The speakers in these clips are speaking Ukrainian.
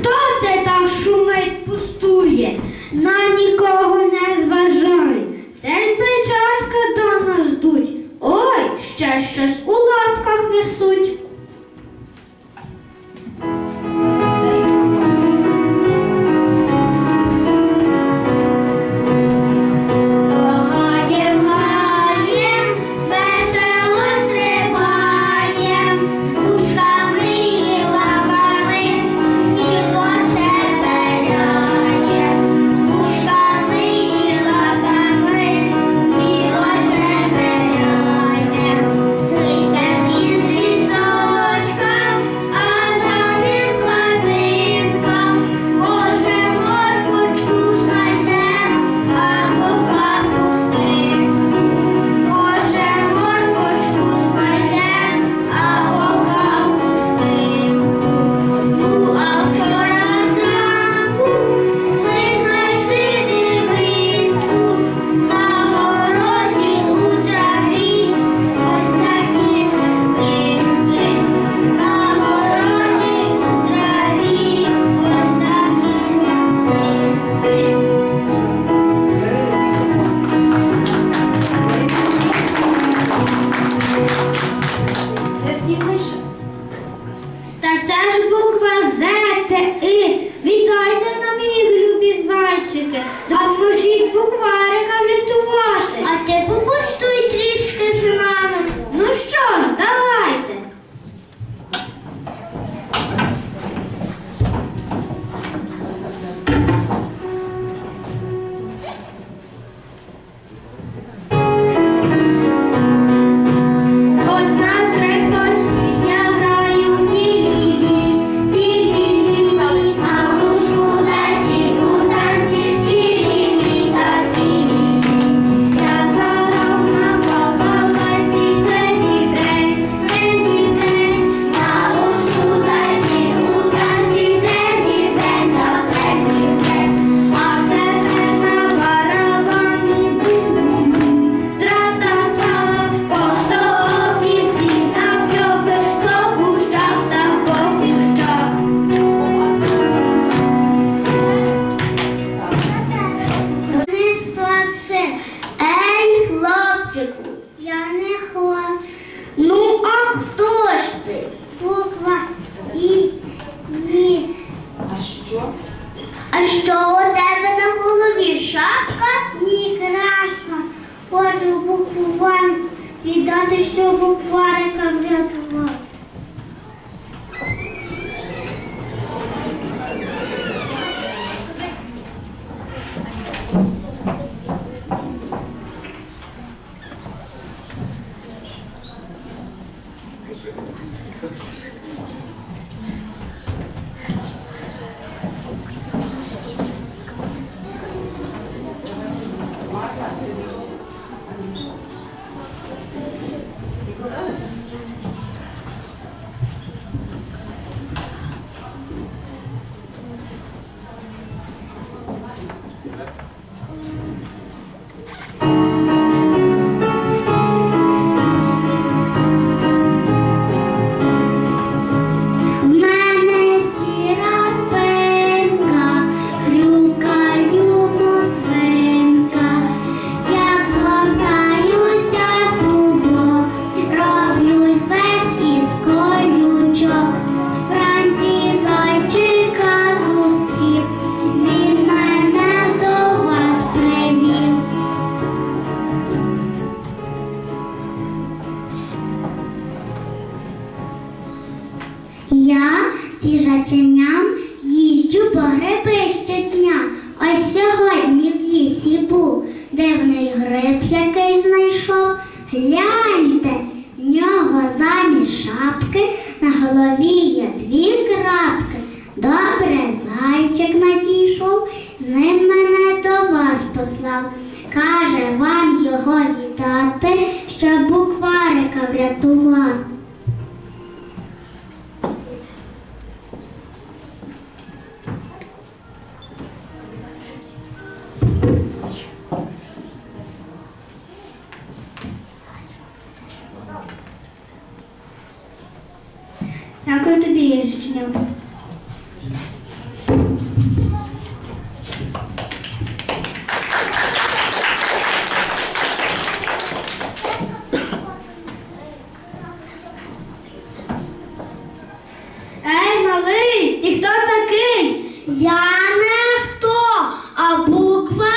Хто це там шумить, пустує? На А що у тебе на голові? Шапка? Ні, крашка. Хочу букву вам віддати, що букварика врятував. Риб який знайшов, гляньте, в нього замість шапки на голові є дві крапки. Добре зайчик надійшов, з ним мене до вас послав. Каже вам його вітати, щоб букварика врятувати. Я не хто, а буква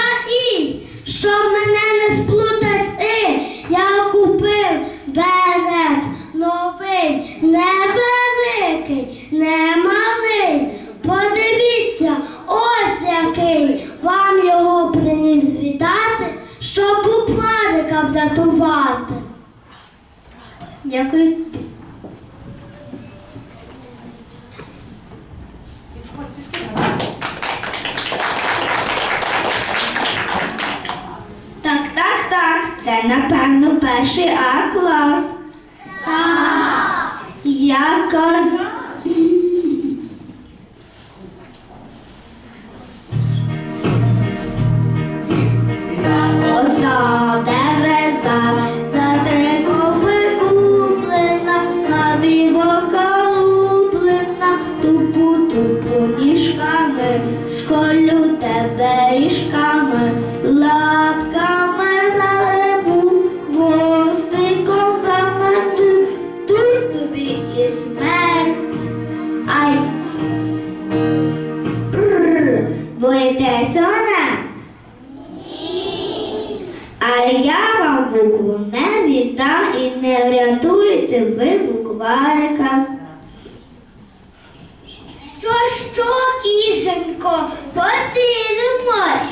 І, що мене не сплутать і я купив берет новий, невеликий, не малий. Подивіться, ось який вам його приніс вітати, щоб букварика врятувати. Дякую. their curse Що, кізонько, подивимось.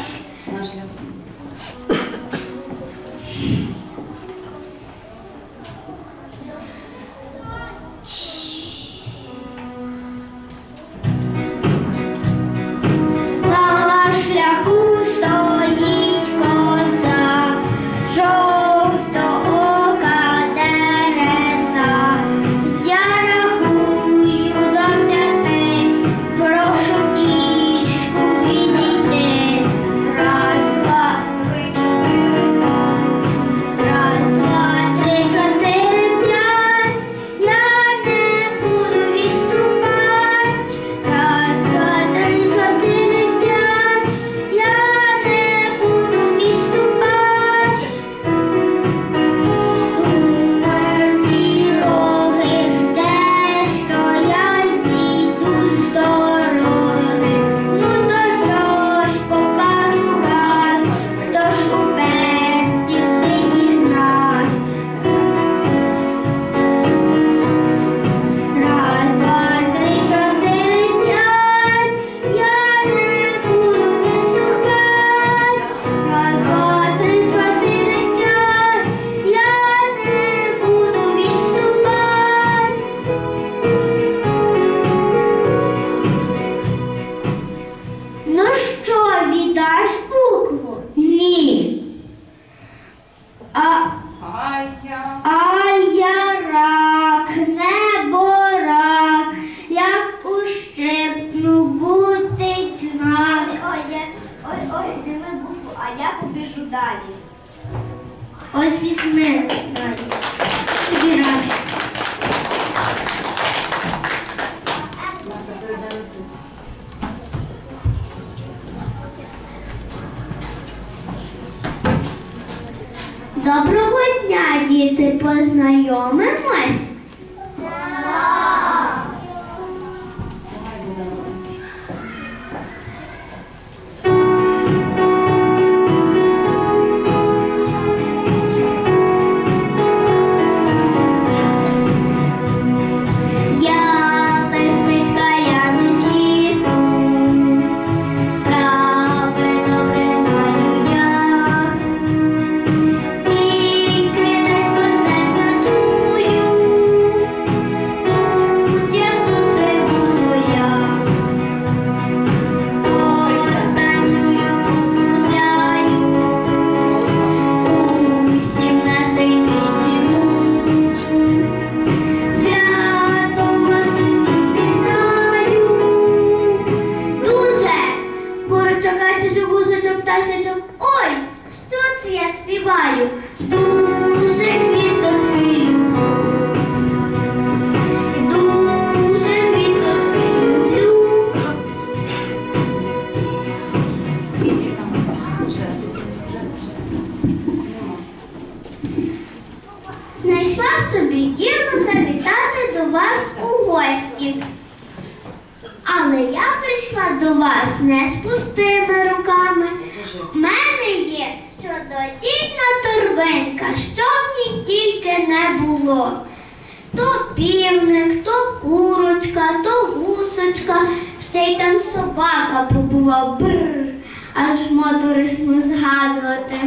познайомив. чудодійна торбинка, що в ній тільки не було. То півник, то курочка, то гусочка, ще й там собака побував, бррр, аж моторишно згадувати.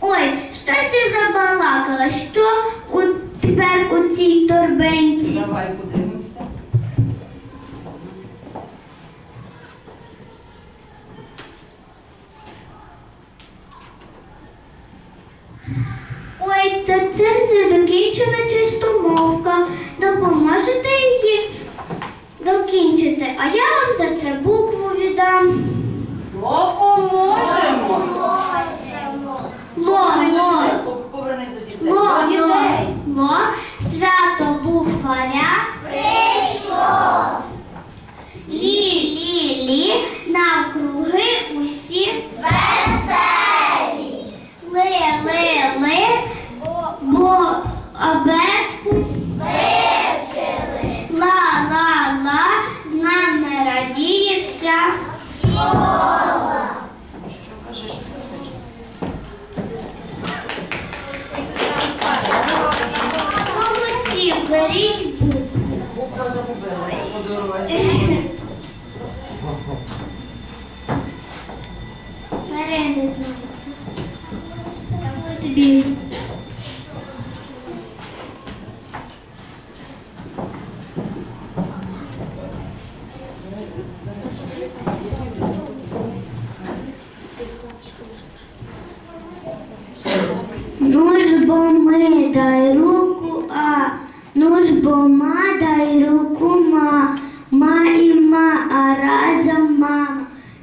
Ой, щось я забалакала, що у, тепер у цій торбинці. Давай буде.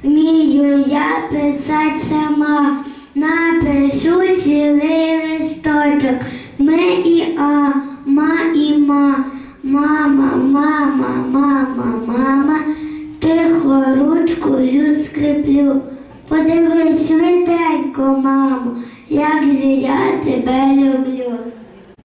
вмію я писать сама, напишу цілий листочок. Ми і а, ма і ма, мама, мама, мама, мама, тихо ручкою скриплю. Подивись швиденько, мамо, як же я тебе люблю.